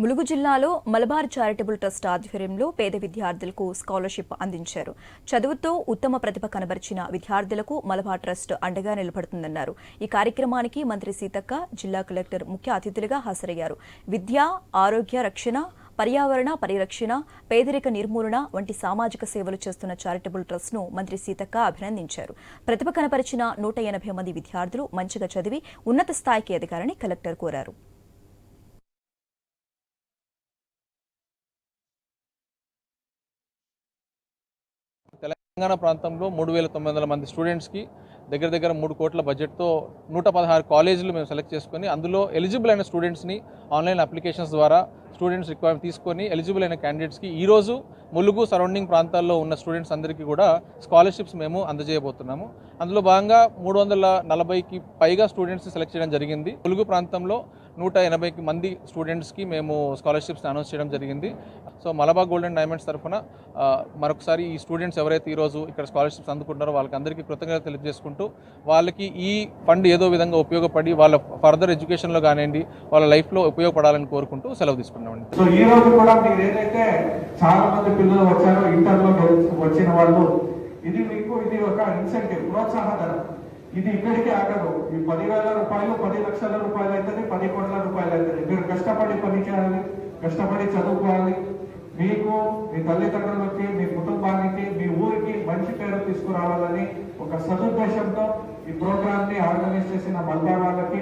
ములుగు జిల్లాలో Malabar charitable trust ఆధ్వర్యంలో పేద విద్యార్థులకు స్కాలర్షిప్ అందించారు. చదువుతో ఉత్తమ ప్రతిభ కనబరిచిన విద్యార్థులకు మలబార్ ట్రస్ట్ అండగా నిలబడుతుందన్నారు. ఈ కార్యక్రమానికి మంత్రి సీతక్క జిల్లా కలెక్టర్ ముఖ్య అతిథులుగా హాజరయ్యారు. విద్య ఆరోగ్య రక్షణ పర్యావరణ పరిరక్షణ పేదరిక నిర్మూలన వంటి సామాజిక సేవలు చేస్తున్న చారిటబుల్ ట్రస్ట్ను మంత్రి సీతక్క అభినందించారు. ప్రతిభ కనపరిచిన నూట ఎనభై మంది విద్యార్థులు మంచిగా చదివి ఉన్నత స్థాయికి ఎదగాలని కలెక్టర్ కోరారు. తెలంగాణ ప్రాంతంలో మూడు వేల తొమ్మిది వందల మంది స్టూడెంట్స్కి దగ్గర దగ్గర మూడు కోట్ల బడ్జెట్తో నూట పదహారు కాలేజీలు మేము సెలెక్ట్ చేసుకొని అందులో ఎలిజిబుల్ అయిన స్టూడెంట్స్ని ఆన్లైన్ అప్లికేషన్స్ ద్వారా స్టూడెంట్స్ రిక్వైర్మెంట్ తీసుకొని ఎలిజిబుల్ అయిన క్యాండిడేట్స్కి ఈరోజు ములుగు సరౌండింగ్ ప్రాంతాల్లో ఉన్న స్టూడెంట్స్ అందరికీ కూడా స్కాలర్షిప్స్ మేము అందజేయబోతున్నాము. అందులో భాగంగా మూడు వందల నలభైకి పైగా స్టూడెంట్స్ని సెలెక్ట్ చేయడం జరిగింది. ములుగు ప్రాంతంలో నూట ఎనభైకి మంది స్టూడెంట్స్కి మేము స్కాలర్షిప్స్ అనౌన్స్ చేయడం జరిగింది. సో మలబా గోల్డెన్ డైమండ్స్ తరఫున మరొకసారి ఈ స్టూడెంట్స్ ఎవరైతే ఈరోజు ఇక్కడ స్కాలర్షిప్స్ అందుకుంటారో వాళ్ళకి అందరికీ కృతజ్ఞత తెలియజేసుకుంటూ వాళ్ళకి ఈ ఫండ్ ఏదో విధంగా ఉపయోగపడి వాళ్ళ ఫర్దర్ ఎడ్యుకేషన్లో కానివ్వండి వాళ్ళ లైఫ్లో ఉపయోగపడాలని కోరుకుంటూ సెలవు ఉంటుంది సో ఈ రోజు కూడా మీరు ఏదైతే చాలా మంది పిల్లలు వచ్చారో ఇంటర్లో వచ్చిన వాళ్ళు ఇది మీకు ఇది ఒక ఇన్సెంటివ్ ప్రోత్సాహధనం. ఇది ఇక్కడికి ఆగదు. ఈ పదివేల రూపాయలు పది లక్షల రూపాయలు అవుతుంది పది కోట్ల రూపాయలు అవుతుంది మీరు కష్టపడి పని చేయాలి కష్టపడి చదువుకోవాలి. మీకు మీ తల్లిదండ్రులకి మీ కుటుంబానికి మీ ఊరికి మంచి పేరు తీసుకురావాలని ఒక సదుద్దేశంతో ఈ ప్రోగ్రామ్ని ఆర్గనైజ్ చేసిన మల్బా వాళ్ళకి